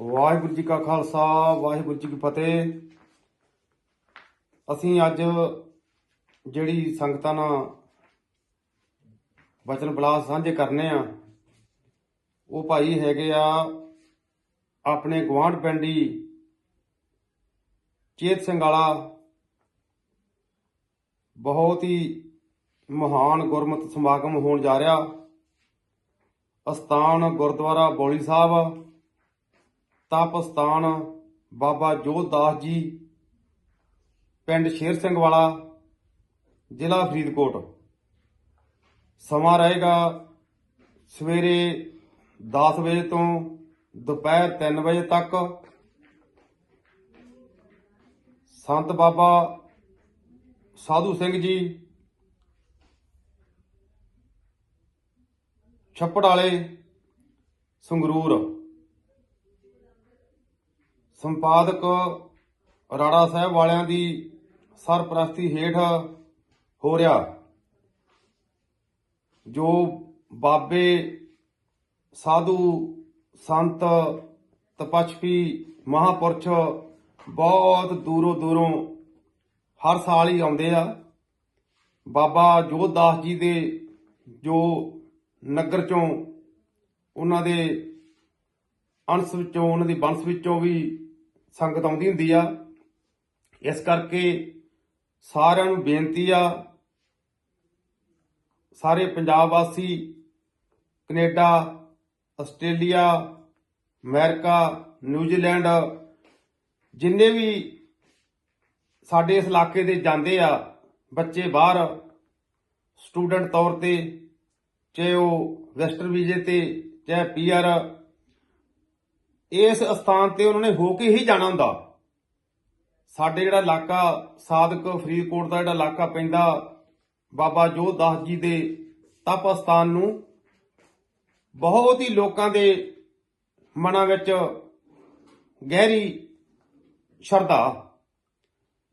ਵਾਹਿਗੁਰੂ ਜੀ ਕਾ ਖਾਲਸਾ, ਵਾਹਿਗੁਰੂ ਜੀ ਕੀ ਫਤਿਹ। ਅਸੀਂ ਅੱਜ ਜਿਹੜੀ ਸੰਗਤਾਂ ਨਾਲ ਵਚਨ ਬਲਾਸ ਸਾਂਝੇ ਕਰਨੇ ਆ, ਉਹ ਭਾਈ ਹੈਗੇ ਆ ਆਪਣੇ ਗਵਾਂਢ ਪਿੰਡੀ ਚੇਤ ਸਿੰਘ ਵਾਲਾ। ਬਹੁਤ ਹੀ ਮਹਾਨ ਗੁਰਮਤਿ ਸਮਾਗਮ ਹੋਣ ਜਾ ਰਿਹਾ। ਅਸਥਾਨ ਗੁਰਦੁਆਰਾ ਬੋਲੀ ਸਾਹਿਬ। ਤਪ ਸਥਾਨ ਬਾਬਾ ਜੋਧ ਦਾਸ ਜੀ, ਪਿੰਡ ਸ਼ੇਰ ਸਿੰਘ ਵਾਲਾ, ਜ਼ਿਲ੍ਹਾ ਫਰੀਦਕੋਟ। ਸਮਾਂ ਰਹੇਗਾ ਸਵੇਰੇ 10 ਵਜੇ ਤੋਂ ਦੁਪਹਿਰ 3 ਵਜੇ ਤੱਕ। ਸੰਤ ਬਾਬਾ ਸਾਧੂ ਸਿੰਘ ਜੀ, ਛੱਪੜ ਵਾਲੇ ਸੰਗਰੂਰ। ਸੰਪਾਦਕ ਰਾੜਾ ਸਾਹਿਬ ਵਾਲਿਆਂ ਦੀ ਸਰਪ੍ਰਸਤੀ ਹੇਠ ਹੋ ਰਿਹਾ। ਜੋ ਬਾਬੇ ਸਾਧੂ ਸੰਤ ਤਪਸਵੀ ਮਹਾਪੁਰਸ਼ ਬਹੁਤ ਦੂਰੋਂ ਦੂਰੋਂ ਹਰ ਸਾਲ ਹੀ ਆਉਂਦੇ ਆ। ਬਾਬਾ ਜੋਧਦਾਸ ਜੀ ਦੇ ਜੋ ਨਗਰ ਚੋਂ, ਉਹਨਾਂ ਦੇ ਅੰਸ਼ ਵਿੱਚੋਂ, ਉਹਨਾਂ ਦੀ ਬੰਸ ਵਿੱਚੋਂ ਵੀ ਸੰਗਤ ਆਉਂਦੀ ਹੁੰਦੀ ਆ। ਇਸ ਕਰਕੇ ਸਾਰਿਆਂ ਨੂੰ ਬੇਨਤੀ ਆ, ਸਾਰੇ ਪੰਜਾਬ ਵਾਸੀ, ਕੈਨੇਡਾ, ਆਸਟ੍ਰੇਲੀਆ, ਅਮਰੀਕਾ, ਨਿਊਜ਼ੀਲੈਂਡ, ਜਿੰਨੇ ਵੀ ਸਾਡੇ ਇਸ ਇਲਾਕੇ ਦੇ ਜਾਂਦੇ ਆ, ਬੱਚੇ ਬਾਹਰ, ਸਟੂਡੈਂਟ ਤੌਰ ਤੇ, ਚਾਹੇ ਉਹ ਵੈਸਟਰ ਵੀਜ਼ੇ ਤੇ, ਚਾਹੇ ਪੀਆਰ ਇਸ ਸਥਾਨ ਤੇ ਉਹਨਾਂ ਨੇ ਹੋ ਕੇ ਹੀ ਜਾਣਾ ਹੁੰਦਾ। ਸਾਡੇ ਜਿਹੜਾ ਇਲਾਕਾ ਸਾਦਕ ਫਰੀਦਕੋਟ ਦਾ ਜਿਹੜਾ ਇਲਾਕਾ ਪੈਂਦਾ, ਬਾਬਾ ਜੋਧ ਦਾਸ ਜੀ ਦੇ ਤਪ ਸਥਾਨ ਨੂੰ ਬਹੁਤ ਹੀ ਲੋਕਾਂ ਦੇ ਮਨਾਂ ਵਿੱਚ ਗਹਿਰੀ ਸ਼ਰਧਾ।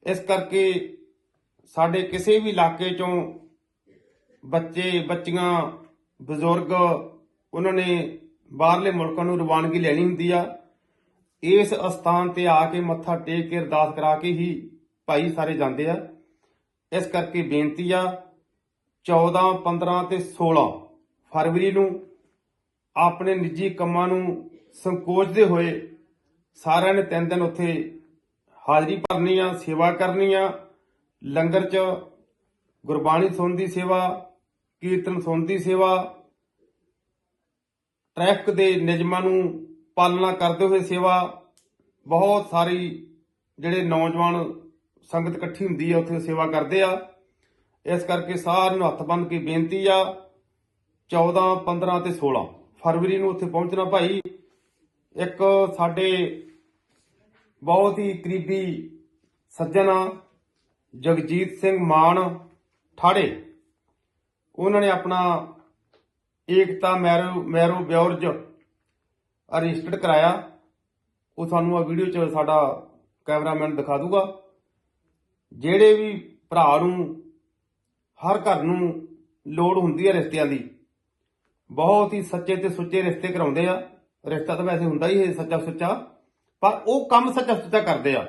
ਇਸ ਕਰਕੇ ਸਾਡੇ ਕਿਸੇ ਵੀ ਇਲਾਕੇ ਚੋਂ ਬੱਚੇ, ਬੱਚੀਆਂ, ਬਜ਼ੁਰਗ, ਉਹਨਾਂ ਨੇ ਬਾਹਰਲੇ ਮੁਲਕਾਂ ਨੂੰ ਰਵਾਨਗੀ ਲੈਣੀ ਹੁੰਦੀ ਆ। ਇਸ ਅਸਥਾਨ ਤੇ ਆ ਕੇ ਮੱਥਾ ਟੇਕ ਕੇ ਅਰਦਾਸ ਕਰਾ ਕੇ ਹੀ ਭਾਈ ਸਾਰੇ ਜਾਂਦੇ ਆ। ਇਸ ਕਰਕੇ ਬੇਨਤੀ ਆ 14 15 ਤੇ 16 ਫਰਵਰੀ ਨੂੰ ਆਪਣੇ ਨਿੱਜੀ ਕੰਮਾਂ ਨੂੰ ਸੰਕੋਚਦੇ ਹੋਏ ਸਾਰਿਆਂ ਨੇ ਤਿੰਨ ਦਿਨ ਉੱਥੇ ਹਾਜ਼ਰੀ ਭਰਨੀ ਆ, ਸੇਵਾ ਕਰਨੀ ਆ। ਲੰਗਰ 'ਚ ਗੁਰਬਾਣੀ ਸੁਣਨ ਦੀ ਸੇਵਾ, ਕੀਰਤਨ ਸੁਣਨ ਦੀ ਸੇਵਾ ਟ੍ਰੈਫਿਕ ਦੇ ਨਿਯਮਾਂ ਨੂੰ ਪਾਲਣਾ ਕਰਦੇ ਹੋਏ ਸੇਵਾ ਬਹੁਤ ਸਾਰੀ ਜਿਹੜੇ ਨੌਜਵਾਨ ਸੰਗਤ ਇਕੱਠੀ ਹੁੰਦੀ ਆ, ਉੱਥੇ ਸੇਵਾ ਕਰਦੇ ਆ। ਇਸ ਕਰਕੇ ਸਾਰਿਆਂ ਨੂੰ ਹੱਥ ਬੰਨ੍ਹ ਕੇ ਬੇਨਤੀ ਆ 14 15 ਤੇ 16 ਫਰਵਰੀ ਨੂੰ ਉੱਥੇ ਪਹੁੰਚਣਾ ਭਾਈ। ਇੱਕ ਸਾਡੇ ਬਹੁਤ ਹੀ ਕਰੀਬੀ ਸੱਜਣ ਆ, ਜਗਜੀਤ ਸਿੰਘ ਮਾਨ ਠਾੜੇ। ਉਹਨਾਂ ਨੇ ਆਪਣਾ Ekta marriage marriage bureau registered ਕਰਾਇਆ। ਉਹ ਤੁਹਾਨੂੰ ਆ ਵੀਡੀਓ 'ਚ ਸਾਡਾ ਕੈਮਰਾਮੈਨ ਦਿਖਾ ਦੂਗਾ। ਜਿਹੜੇ ਵੀ ਭਰਾ ਨੂੰ, ਹਰ ਘਰ ਨੂੰ ਲੋੜ ਹੁੰਦੀ ਹੈ ਰਿਸ਼ਤਿਆਂ ਦੀ, ਬਹੁਤ ਹੀ ਸੱਚੇ ਤੇ ਸੁੱਚੇ ਰਿਸ਼ਤੇ ਕਰਾਉਂਦੇ ਆ। ਰਿਸ਼ਤਾ ਤਾਂ ਵੈਸੇ ਹੁੰਦਾ ਹੀ ਹੈ ਸੱਚਾ ਸੁੱਚਾ, ਪਰ ਉਹ ਕੰਮ ਸੱਚਾ ਸੁੱਚਾ ਕਰਦੇ ਆ।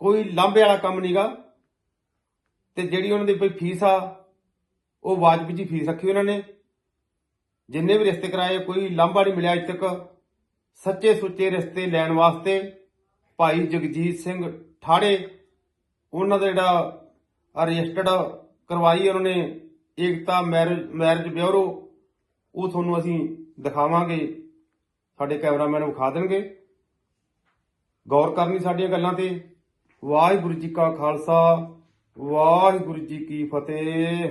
ਕੋਈ ਲਾਂਭੇ ਵਾਲਾ ਕੰਮ ਨਹੀਂਗਾ ਤੇ ਜਿਹੜੀ ਉਹਨਾਂ ਦੀ ਕੋਈ ਫੀਸ ਆ, ਉਹ ਵਾਜਬ ਜੀ ਫੀਸ ਰੱਖੀ ਉਹਨਾਂ ਨੇ। ਜਿੰਨੇ ਵੀ ਰਿਸ਼ਤੇ ਕਰਾਏ, ਕੋਈ ਲਾਂਭਾ ਨਹੀਂ ਮਿਲਿਆ ਅਜੇ ਤੱਕ। ਸੱਚੇ ਸੁੱਚੇ ਰਿਸ਼ਤੇ ਲੈਣ ਵਾਸਤੇ ਭਾਈ ਜਗਜੀਤ ਸਿੰਘ ਠਾੜੇ, ਉਹਨਾਂ ਦਾ ਜਿਹੜਾ ਰਜਿਸਟਰਡ ਕਰਵਾਈ, ਉਹਨਾਂ ਨੇ ਏਕਤਾ ਮੈਰਿਜ ਮੈਰਿਜ ਬਿਊਰੋ, ਉਹ ਤੁਹਾਨੂੰ ਅਸੀਂ ਦਿਖਾਵਾਂਗੇ। ਸਾਡੇ ਕੈਮਰਾਮੈਨ ਵਿਖਾ ਦੇਣਗੇ। ਗੌਰ ਕਰਨੀ ਸਾਡੀਆਂ ਗੱਲਾਂ ਤੇ। ਵਾਹਿਗੁਰੂ ਜੀ ਕਾ ਖਾਲਸਾ, ਵਾਹਿਗੁਰੂ ਜੀ ਕੀ ਫਤਿਹ।